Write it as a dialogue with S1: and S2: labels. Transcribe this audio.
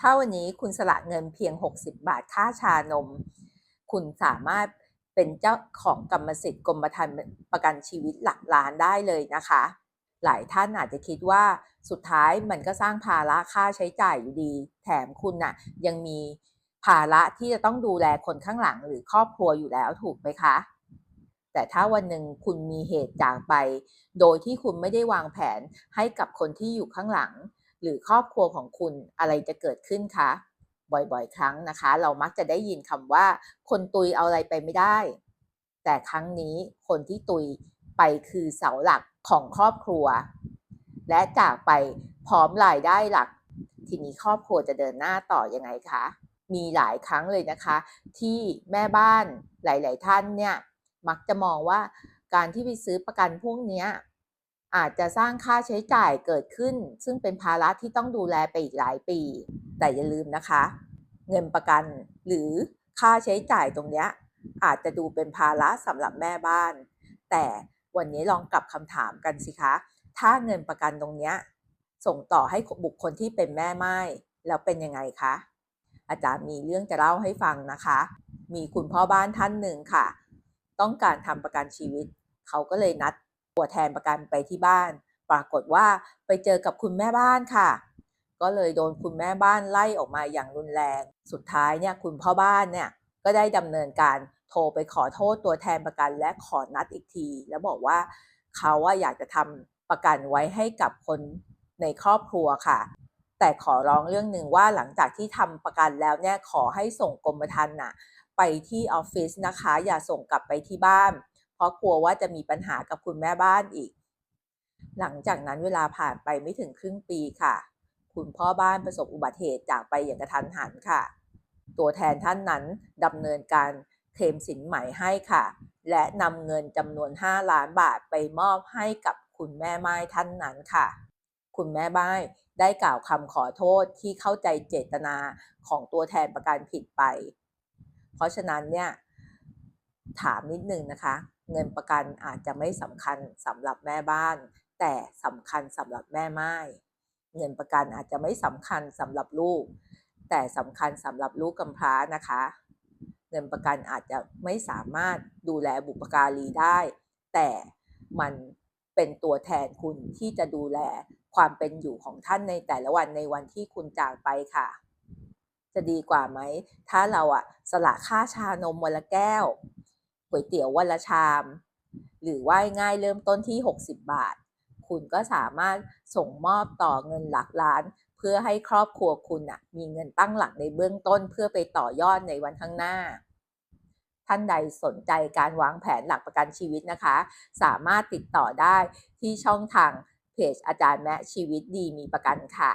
S1: ถ้าวันนี้คุณสละเงินเพียง 60 บาทค่าชานม คุณสามารถเป็นเจ้าของกรรมสิทธิ์กรมธรรม์ประกันชีวิตหลักล้านได้เลยนะคะ หลายท่านอาจจะคิดว่าสุดท้ายมันก็สร้างภาระค่าใช้จ่ายอยู่ดี แถมคุณน่ะยังมีภาระที่จะต้องดูแลคนข้างหลังหรือครอบครัวอยู่แล้วถูกไหมคะ แต่ถ้าวันหนึ่งคุณมีเหตุจากไป โดยที่คุณไม่ได้วางแผนให้กับคนที่อยู่ข้างหลัง หรือครอบครัวของคุณอะไรจะเกิดขึ้นคะบ่อยๆ ครั้งนะคะ เรามักจะได้ยินคำว่า คนตุยเอาอะไรไปไม่ได้ แต่ครั้งนี้คนที่ตุยไปคือเสาหลักของครอบครัว และจากไปพร้อมรายได้หลัก ทีนี้ครอบครัวจะเดินหน้าต่อยังไงคะ มีหลายครั้งเลยนะคะ ที่แม่บ้านหลาย ๆ ท่านเนี่ยมักจะมองว่าการที่ไปซื้อประกันพวกเนี้ย อาจจะสร้างค่าใช้จ่ายเกิดขึ้น ซึ่งเป็นภาระที่ต้องดูแลไปอีกหลายปี แต่อย่าลืมนะคะ เงินประกันหรือค่าใช้จ่ายตรงเนี้ยอาจจะดูเป็นภาระสำหรับแม่บ้าน แต่วันนี้ลองกลับคำถามกันสิคะ ถ้าเงินประกันตรงเนี้ยส่งต่อให้บุคคลที่เป็นแม่ไม้แล้วเป็นยังไงคะ อาจารย์มีเรื่องจะเล่าให้ฟังนะคะ มีคุณพ่อบ้านท่านหนึ่งค่ะ ต้องการทำประกันชีวิต เขาก็เลยนัด ตัวแทนประกันไปที่บ้าน ปรากฏว่าไปเจอกับคุณแม่บ้านค่ะ ก็เลยโดนคุณแม่บ้านไล่ออกมาอย่างรุนแรง สุดท้ายเนี่ยคุณพ่อบ้านเนี่ยก็ได้ดำเนินการโทรไปขอโทษตัวแทนประกันและขอนัดอีกที แล้วบอกว่าเขาว่าอยากจะทำประกันไว้ให้กับคนในครอบครัวค่ะ แต่ขอร้องเรื่องหนึ่งว่าหลังจากที่ทำประกันแล้วเนี่ยขอให้ส่งกรมธรรม์น่ะไปที่ออฟฟิศนะคะ อย่าส่งกลับไปที่บ้าน เพราะกลัวว่าจะมีปัญหากับคุณแม่บ้านอีก หลังจากนั้นเวลาผ่านไปไม่ถึงครึ่งปีค่ะ คุณพ่อบ้านประสบอุบัติเหตุจากไปอย่างกระทันหันค่ะ ตัวแทนท่านนั้นดำเนินการเคลมสินใหม่ให้ค่ะ และนำเงินจำนวน 5 ล้านบาทไปมอบให้กับคุณแม่ไม้ท่านนั้นค่ะ คุณแม่ไม้ได้กล่าวคำขอโทษที่เข้าใจเจตนาของตัวแทนประกันผิดไป เพราะฉะนั้นเนี่ย ถามนิดนึงนะคะ เงินประกันอาจจะไม่สำคัญสำหรับแม่บ้าน แต่สำคัญสำหรับแม่ไม้เงินประกันอาจจะไม่สำคัญสำหรับลูก แต่สำคัญสำหรับลูกกำพร้านะคะ เงินประกันอาจจะไม่สามารถดูแลบุปการีได้ แต่มันเป็นตัวแทนคุณที่จะดูแลความเป็นอยู่ของท่านในแต่ละวันในวันที่คุณจากไปค่ะ จะดีกว่าไหม ถ้าเราอะสละค่าชานมวันละแก้ว ก๋วยเตี๋ยววันละชาม หรือว่าง่ายเริ่มต้นที่ 60 บาท คุณก็สามารถส่งมอบต่อเงินหลักล้าน เพื่อให้ครอบครัวคุณอะมีเงินตั้งหลักในเบื้องต้น เพื่อไปต่อยอดในวันข้างหน้า ท่านใดสนใจการวางแผนหลักประกันชีวิตนะคะ สามารถติดต่อได้ที่ช่องทางเพจอาจารย์แมะชีวิตดีมีประกันค่ะ